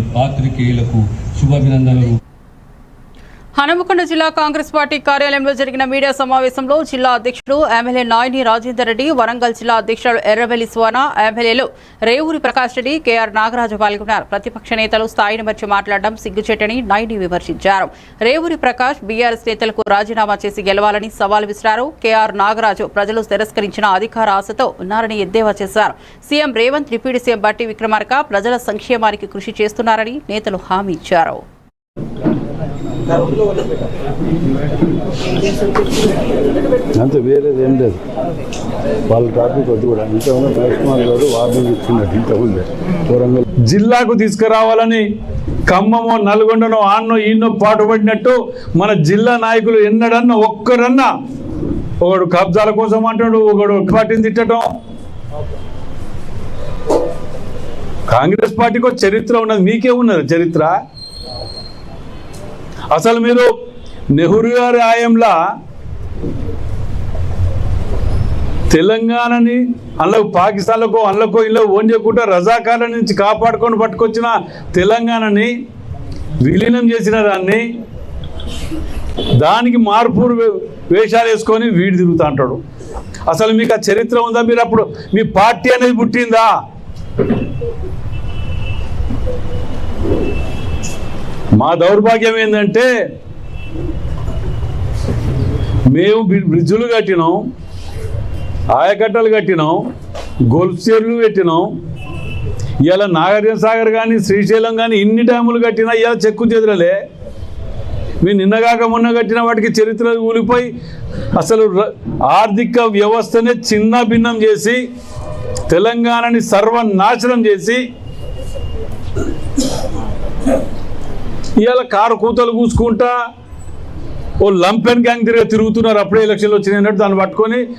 పాత్రికేయులకు శుభాభినందనలు. హనుమకొండ జిల్లా కాంగ్రెస్ పార్టీ కార్యాలయంలో జరిగిన మీడియా సమావేశంలో జిల్లా అధ్యక్షుడు ఎమ్మెల్యే నాయని రాజేందర్ రెడ్డి వరంగల్ జిల్లా అధ్యక్షుడు ఎర్రవెల్లి సువానా ఎమ్మెల్యేలు రేవూరి ప్రకాష్ రెడ్డి కేఆర్ నాగరాజు పాల్గొన్నారు. ప్రతిపక్ష నేతలు స్థాయిని మర్చి మాట్లాడడం సిగ్గుచేటని నాయుడు విమర్శించారు. రేవూరి ప్రకాష్ బీఆర్ఎస్ నేతలకు రాజీనామా చేసి గెలవాలని సవాల్ విసిరారు. కేఆర్ నాగరాజు ప్రజలు తిరస్కరించిన అధికార ఆశతో ఉన్నారని ఎద్దేవా చేశారు. సీఎం రేవంత్ డిప్యూటీ సీఎం బట్టి విక్రమార్క ప్రజల సంక్షేమానికి కృషి చేస్తున్నారని నేతలు హామీ ఇచ్చారు. అంతే వేరేది ఏం లేదు. వాళ్ళ టాపిక్ వద్దు కూడా. ఇంతకుముందు మహేష్ గారు వార్నింగ్ ఇచ్చిండట ఇంతకుముందే. వరంగల్. జిల్లాకు తీసుకురావాలని ఖమ్మము నల్గొండను ఆన్నో ఈన్నో పాటుపడినట్టు మన జిల్లా నాయకులు ఎన్నడన్నా ఒక్కరన్నా ఒకడు కబ్జాల కోసం అంటాడు ఒకడు పార్టీని తిట్టడం. కాంగ్రెస్ పార్టీకి చరిత్ర ఉన్నది. మీకే ఉన్నది చరిత్ర. అసలు మీరు నెహ్రూ గారి ఆయంలా తెలంగాణని అందులో పాకిస్తాన్లకు అందులోకో ఇల్లు ఓన్ చేయకుండా రజాకార్ల నుంచి కాపాడుకొని పట్టుకొచ్చిన తెలంగాణని విలీనం చేసిన దాన్ని దానికి మార్పు వేషాలు వేసుకొని వీడి తిరుగుతా అంటాడు. అసలు మీకు ఆ చరిత్ర ఉందా? మీరు అప్పుడు మీ పార్టీ అనేది పుట్టిందా? మా దౌర్భాగ్యం ఏంటంటే మేము బ్రిడ్జులు కట్టినాం ఆయకట్టలు కట్టినాం గోల్ఫ్ చీరలు పెట్టినాం. ఇలా నాగార్జున సాగర్ కానీ శ్రీశైలం కానీ ఇన్ని డ్యాములు కట్టినా ఇలా చెక్కు చెదరలే మీ నిన్నగాక మొన్న కట్టిన వాటికి చరిత్ర ఊలిపోయి అసలు ర- ఆర్థిక వ్యవస్థనే చిన్న భిన్నం చేసి తెలంగాణని సర్వనాశనం చేసి ఇవాళ కారు కూతలు కూసుకుంటా ఓ లంపెన్ గ్యాంగ్ తిరిగి తిరుగుతున్నారు. అప్పుడే ఎలక్షన్లు వచ్చినాయి అన్నట్టు దాన్ని పట్టుకొని